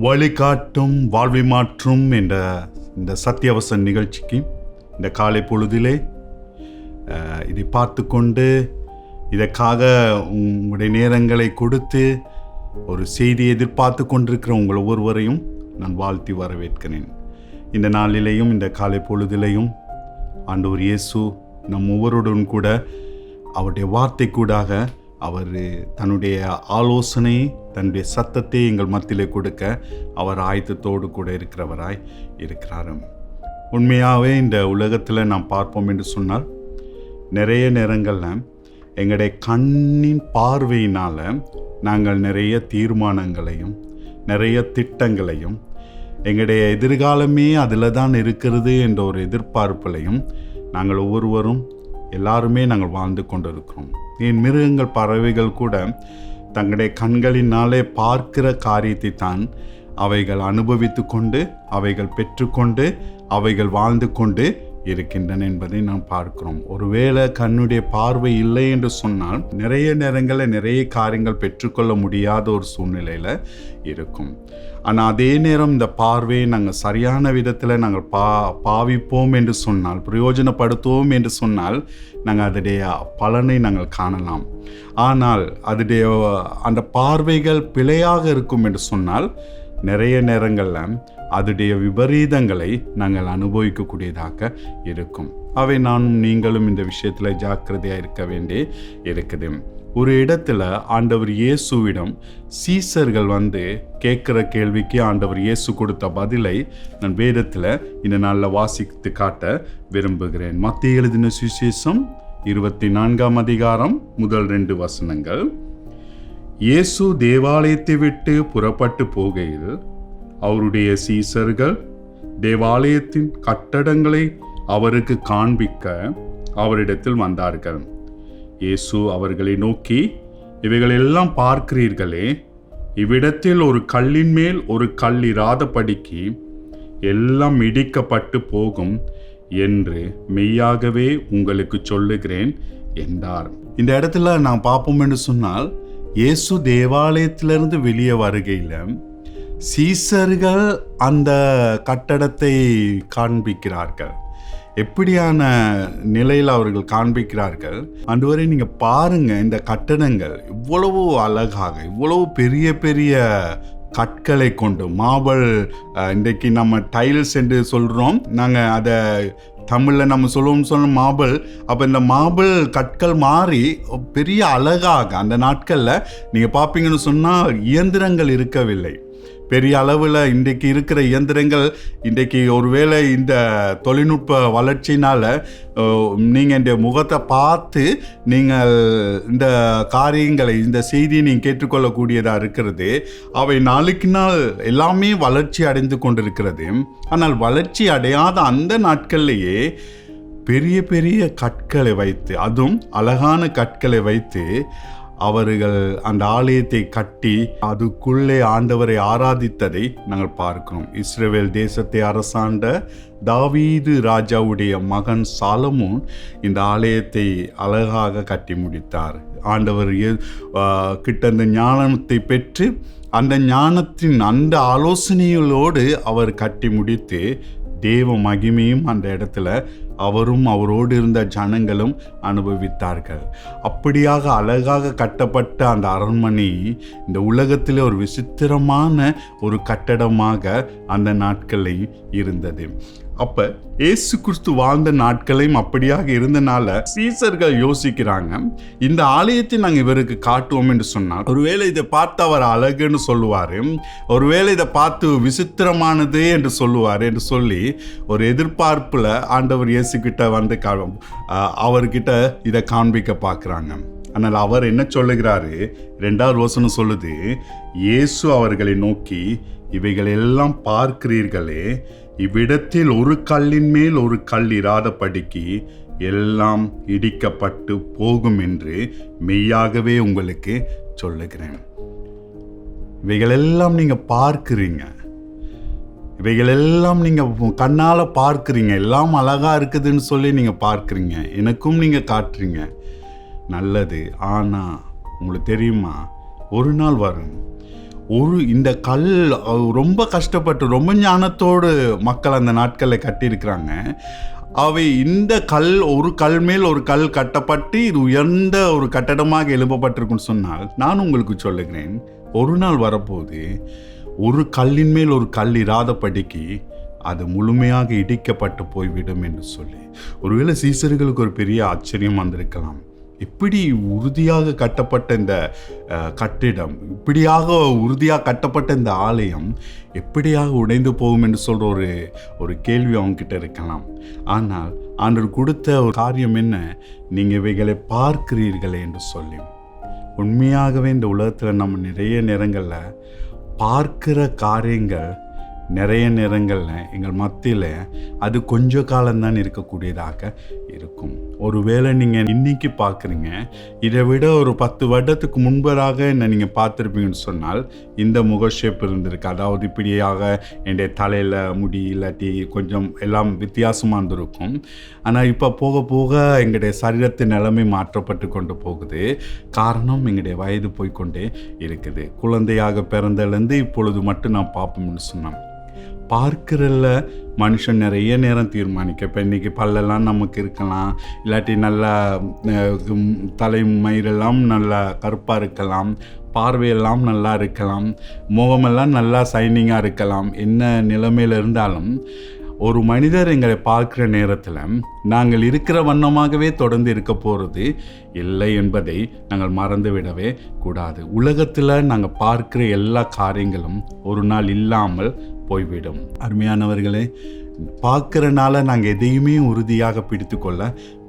வழிகாட்டும் வாழ்வை மாற்றும் என்ற இந்த சத்தியவசன் நிகழ்ச்சிக்கு இந்த காலை பொழுதிலே இதை பார்த்து கொண்டு இதற்காக உங்களுடைய நேரங்களை கொடுத்து ஒரு செய்தியை எதிர்பார்த்து கொண்டிருக்கிற உங்கள் ஒவ்வொருவரையும் நான் வாழ்த்தி வரவேற்கிறேன். இந்த நாளிலேயும் இந்த காலை பொழுதிலேயும் ஆண்டவர் இயேசு நம் ஒவ்வொருடன் கூட அவருடைய வார்த்தை கூடாக அவர் தன்னுடைய ஆலோசனை தன்னுடைய சத்தத்தை எங்கள் மத்தியிலே கொடுக்க அவர் ஆயத்தத்தோடு கூட இருக்கிறவராய் இருக்கிறார் உண்மையாகவே இந்த உலகத்தில் நாம் பார்ப்போம் என்று சொன்னால் நிறைய நேரங்களில் எங்களுடைய கண்ணின் பார்வையினால் நாங்கள் நிறைய தீர்மானங்களையும் நிறைய திட்டங்களையும் எங்களுடைய எதிர்காலமே அதில் தான் இருக்கிறது என்ற ஒரு எதிர்பார்ப்பிலையும் நாங்கள் ஒவ்வொருவரும் எல்லாருமே நாங்கள் வாழ்ந்து கொண்டிருக்கிறோம். ஏன் மிருகங்கள் பறவைகள் கூட தங்களுடைய கண்களினாலே பார்க்கிற காரியத்தை தான் அவைகள் அனுபவித்து கொண்டு அவைகள் பெற்றுக்கொண்டு அவைகள் வாழ்ந்து கொண்டு இருக்கின்றன என்பதை நாம் பார்க்கிறோம். ஒருவேளை கண்ணுடைய பார்வை இல்லை என்று சொன்னால் நிறைய நேரங்களில் நிறைய காரியங்கள் பெற்றுக்கொள்ள முடியாத ஒரு சூழ்நிலையில் இருக்கும். ஆனால் அதே நேரம் இந்த பார்வையை நாங்கள் சரியான விதத்தில் நாங்கள் பா பாவிப்போம் என்று சொன்னால் பிரயோஜனப்படுத்துவோம் என்று சொன்னால் நாங்கள் அதனுடைய பலனை நாங்கள் காணலாம். ஆனால் அதனுடைய அந்த பார்வைகள் பிழையாக இருக்கும் என்று சொன்னால் நிறைய நேரங்களில் அதுடைய விபரீதங்களை நாங்கள் அனுபவிக்கக்கூடியதாக இருக்கும். அவை நானும் நீங்களும் இந்த விஷயத்தில் ஜாக்கிரதையாக இருக்க வேண்டி இருக்குது. ஒரு இடத்துல ஆண்டவர் இயேசுவிடம் சீசர்கள் வந்து கேட்குற கேள்விக்கு ஆண்டவர் இயேசு கொடுத்த பதிலை நான் வேதத்தில் இந்த நாளில் வாசித்து காட்ட விரும்புகிறேன். மத்திய எழுதின சுவிசேஷம் இருபத்தி நான்காம் அதிகாரம் முதல் ரெண்டு வசனங்கள். இயேசு தேவாலயத்தை விட்டு புறப்பட்டு போகையில் அவருடைய சீசர்கள் தேவாலயத்தின் கட்டடங்களை அவருக்கு காண்பிக்க அவரிடத்தில் வந்தார்கள். இயேசு அவர்களை நோக்கி இவைகளெல்லாம் பார்க்கிறீர்களே இவ்விடத்தில் ஒரு கல்லின் மேல் ஒரு கல் இராதபடிக்கு எல்லாம் இடிக்கப்பட்டு போகும் என்று மெய்யாகவே உங்களுக்கு சொல்லுகிறேன் என்றார். இந்த இடத்துல நான் பார்ப்போம் என்று சொன்னால் இயேசு தேவாலயத்திலிருந்து வெளியே வருகையில் சீசர்கள் அந்த கட்டடத்தை காண்பிக்கிறார்கள். எப்படியான நிலையில் அவர்கள் காண்பிக்கிறார்கள்? அன்றுவரை நீங்கள் பாருங்க இந்த கட்டடங்கள் இவ்வளவு அழகாக இவ்வளவு பெரிய பெரிய கற்களை கொண்டு மார்பிள் இன்றைக்கு நம்ம டைல்ஸ் என்று சொல்கிறோம் நாங்கள் அதை தமிழில் நம்ம சொல்லுவோம் சொன்ன மார்பிள் அப்போ இந்த மார்பிள் கற்கள் மாறி பெரிய அழகாக அந்த நாட்களில் நீங்கள் பார்ப்பீங்கன்னு சொன்னால் இயந்திரங்கள் இருக்கவில்லை. பெரிய அளவில் இன்றைக்கு இருக்கிற இயந்திரங்கள் இன்றைக்கு ஒருவேளை இந்த தொழில்நுட்ப வளர்ச்சினால் நீங்கள் இந்த முகத்தை பார்த்து நீங்கள் இந்த காரியங்களை இந்த செய்தியை நீங்கள் கேட்டுக்கொள்ளக்கூடியதாக இருக்கிறது. அவை நாளுக்கு நாள் எல்லாமே வளர்ச்சி அடைந்து கொண்டிருக்கிறது. ஆனால் வளர்ச்சி அடையாத அந்த நாட்கள்லேயே பெரிய பெரிய கற்களை வைத்து அதுவும் அழகான கற்களை வைத்து அவர்கள் அந்த ஆலயத்தை கட்டி அதுக்குள்ளே ஆண்டவரை ஆராதித்ததை நாங்கள் பார்க்கிறோம். இஸ்ரேல் தேசத்தை அரசாண்ட தாவீது ராஜாவுடைய மகன் சாலமும் இந்த ஆலயத்தை அழகாக கட்டி முடித்தார். ஆண்டவர் கிட்ட அந்த ஞானத்தை பெற்று அந்த ஞானத்தின் அந்த ஆலோசனைகளோடு அவர் கட்டி முடித்து தேவ மகிமையும் அந்த இடத்துல அவரும் அவரோடு இருந்த ஜனங்களும் அனுபவித்தார்கள். அப்படியாக அழகாக கட்டப்பட்ட அந்த அரண்மனை இந்த உலகத்திலே ஒரு விசித்திரமான ஒரு கட்டடமாக அந்த நாட்களில் இருந்தது. அப்ப இயேசு கிறிஸ்து வாழ்ந்த நாட்களையும் அப்படியாக இருந்தனால சீசர்கள் யோசிக்கிறாங்க இந்த ஆலயத்தை நாங்கள் இவருக்கு காட்டுவோம் என்று சொன்னால் ஒருவேளை இதை பார்த்து அவர் அழகுன்னு சொல்லுவார் ஒருவேளை இதை பார்த்து விசித்திரமானது என்று சொல்லுவார் என்று சொல்லி ஒரு எதிர்பார்ப்பில் ஆண்டவர் இயேசு கிட்ட வந்து கா- அவர்கிட்ட இதை காண்பிக்க பார்க்குறாங்க. ஆனால் அவர் என்ன சொல்லுகிறாரு? ரெண்டாவது வசனம் சொல்லுது இயேசு அவர்களை நோக்கி இவைகள் எல்லாம் பார்க்கிறீர்களே இவ்விடத்தில் ஒரு கல்லின் மேல் ஒரு கல் இராதபடிக்கு எல்லாம் இடிக்கப்பட்டு போகும் என்று மெய்யாகவே உங்களுக்கு சொல்லுகிறேன். இவைகளெல்லாம் நீங்கள் பார்க்குறீங்க. இவைகளெல்லாம் நீங்கள் கண்ணால் பார்க்குறீங்க. எல்லாம் அழகாக இருக்குதுன்னு சொல்லி நீங்கள் பார்க்குறீங்க. எனக்கும் நீங்கள் காட்டுறீங்க. நல்லது. ஆனால் உங்களுக்கு தெரியுமா? ஒரு நாள் வரும். ஒரு இந்த கல் ரொம்ப கஷ்டப்பட்டு ரொம்ப ஞானத்தோடு மக்கள் அந்த நாட்களை கட்டியிருக்கிறாங்க. அவை இந்த கல் ஒரு கல் மேல் ஒரு கல் கட்டப்பட்டு இது உயர்ந்த ஒரு கட்டடமாக எழுப்பப்பட்டிருக்குன்னு சொன்னால் நான் உங்களுக்கு சொல்லுகிறேன் ஒரு நாள் வரப்போது ஒரு கல்லின் மேல் ஒரு கல் இராதபடிக்கு அது முழுமையாக இடிக்கப்பட்டு போய்விடும் என்று சொல்லி. ஒருவேளை சீசர்களுக்கு ஒரு பெரிய ஆச்சரியம் வந்திருக்கலாம். இப்படி உறுதியாக கட்டப்பட்ட இந்த கட்டிடம் இப்படியாக உறுதியாக கட்டப்பட்ட இந்த ஆலயம் எப்படியாக உடைந்து போகும் என்று சொல்கிற ஒரு ஒரு கேள்வி அவங்கக்கிட்ட இருக்கலாம். ஆனால் ஆண்டவர் கொடுத்த ஒரு காரியம் என்ன? நீங்கள் இவைகளை பார்க்கிறீர்களே என்று சொல்லி. உண்மையாகவே இந்த உலகத்தில் நம்ம நிறைய நேரங்களில் பார்க்கிற காரியங்கள் நிறைய நேரங்களில் எங்கள் மத்தியில் அது கொஞ்ச காலம்தான் இருக்கக்கூடியதாக இருக்கும். ஒருவேளை நீங்கள் இன்னைக்கு பார்க்குறீங்க இதை விட ஒரு பத்து வருடத்துக்கு முன்பதாக என்னை நீங்கள் பார்த்துருப்பீங்கன்னு சொன்னால் இந்த முக ஷேப் இருந்திருக்கு. அதாவது இப்படியாக என்னுடைய தலையில் முடி இல்லாட்டி கொஞ்சம் எல்லாம் வித்தியாசமாக இருந்திருக்கும். ஆனால் இப்போ போக போக எங்களுடைய சரீரத்தின் நிலைமை மாற்றப்பட்டு கொண்டு போகுது. காரணம் எங்களுடைய வயது போய்க்கொண்டே இருக்குது. குழந்தையாக பிறந்ததுலேருந்து இப்பொழுது மட்டும் நான் பார்ப்போம்னு சொன்னேன். பார்க்குறல மனுஷன் நிறைய நேரம் தீர்மானிக்க இப்போ இன்றைக்கி பல்லெல்லாம் நமக்கு இருக்கலாம். இல்லாட்டி நல்லா தலை மயிரெல்லாம் நல்லா கருப்பாக இருக்கலாம். பார்வையெல்லாம் நல்லா இருக்கலாம். முகமெல்லாம் நல்லா சைனிங்காக இருக்கலாம். என்ன நிலைமையில் இருந்தாலும் ஒரு மனிதர் எங்களை பார்க்குற நேரத்தில் நாங்கள் இருக்கிற வண்ணமாகவே தொடர்ந்து இருக்க போகிறது இல்லை என்பதை நாங்கள் மறந்துவிடவே கூடாது. உலகத்தில் நாங்கள் பார்க்கிற எல்லா காரியங்களும் ஒரு நாள் இல்லாமல் போய்விடும். அருமையானவர்களே பார்க்குறனால நாங்கள் எதையுமே உறுதியாக பிடித்து கொள்ள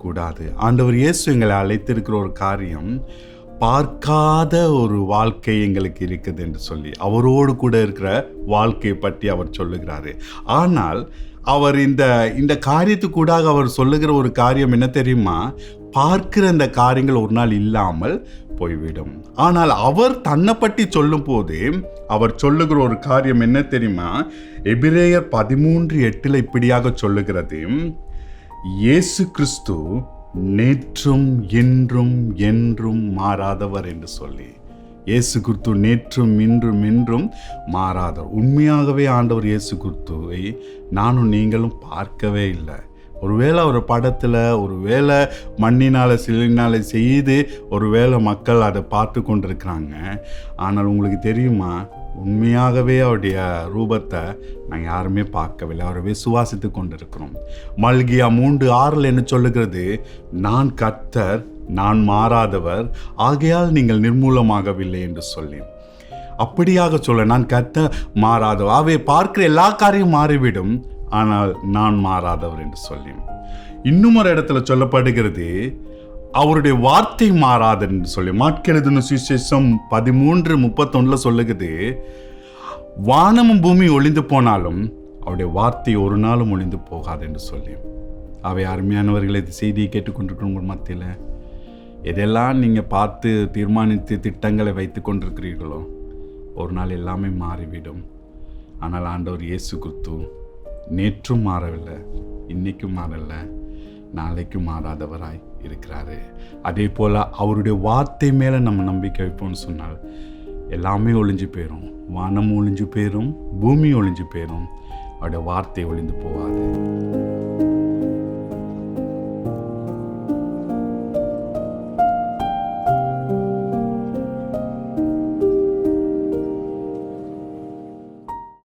கூடாது. ஆண்டவர் இயேசு எங்களை அழைத்திருக்கிற ஒரு காரியம் பார்க்காத ஒரு வாழ்க்கை எங்களுக்கு இருக்குது என்று சொல்லி அவரோடு கூட இருக்கிற வாழ்க்கையை பற்றி அவர் சொல்லுகிறாரு. ஆனால் அவர் இந்த இந்த காரியத்துக்கூடாக அவர் சொல்லுகிற ஒரு காரியம் என்ன தெரியுமா? பார்க்கிற இந்த காரியங்கள் ஒரு நாள் இல்லாமல் போய்விடும். ஆனால் அவர் தன்னை பற்றி சொல்லும் போது அவர் சொல்லுகிற ஒரு காரியம் என்ன தெரியுமா? எபிரேயர் பதிமூன்று எட்டில் இப்படியாக சொல்லுகிறது. இயேசு கிறிஸ்து நேற்றும் என்றும் என்றும் மாறாதவர் என்று சொல்லி. இயேசு கிறிஸ்து நேற்றும் இன்றும் என்றும் மாறாதவர் உண்மையாகவே ஆண்டவர் இயேசு கிறிஸ்துவை நானும் நீங்களும் பார்க்கவே இல்லை. ஒருவேளை ஒரு படத்தில் ஒரு வேளை மண்ணினால் சிலினால் செய்து ஒரு வேளை மக்கள் அதை பார்த்து கொண்டிருக்கிறாங்க. ஆனால் உங்களுக்கு தெரியுமா? உண்மையாகவே அவருடைய ரூபத்தை நான் யாருமே பார்க்கவில்லை. அவரை விசுவாசித்து கொண்டிருக்கிறோம். மல்கியா மூன்று ஆறில் என்ன சொல்லுகிறது? நான் கர்த்தர் நான் மாறாதவர் ஆகையால் நீங்கள் நிர்மூலமாகவில்லை என்று சொல்லி. அப்படியாக சொல்ல நான் கத்த மாறாதவர். அவை பார்க்கிற எல்லா காரியம் மாறிவிடும். ஆனால் நான் மாறாதவர் என்று சொல்லி. இன்னும் ஒரு இடத்துல சொல்லப்படுகிறது அவருடைய வார்த்தை மாறாதுன்னு சொல்லி மாட்கெழுதுன சுவிசேஷம் பதிமூன்று முப்பத்தொன்னில் சொல்லுகிறது வானமும் பூமி ஒளிந்து போனாலும் அவருடைய வார்த்தை ஒரு நாளும் ஒளிந்து போகாது என்று சொல்லி. அவை அருமையானவர்கள் செய்தியை கேட்டுக்கொண்டிருக்கிற உங்கள் மத்தியில். எதெல்லாம் நீங்கள் பார்த்து தீர்மானித்து திட்டங்களை வைத்து கொண்டிருக்கிறீர்களோ ஒரு நாள் எல்லாமே மாறிவிடும். ஆனால் ஆண்டவர் இயேசு கிறிஸ்து நேற்றும் மாறவில்லை இன்றைக்கும் மாறலை நாளைக்கும் மாறாதவராய். இருக்கிறாரு. அதே போல் அவருடைய வார்த்தை மேலே நம்ம நம்பிக்கை வைப்போம்னு சொன்னால் எல்லாமே ஒழிஞ்சு போயிடும் வானம் ஒழிஞ்சு போயிடும் பூமி ஒழிஞ்சு போயிடும் அவருடைய வார்த்தை ஒழிந்து போகாது.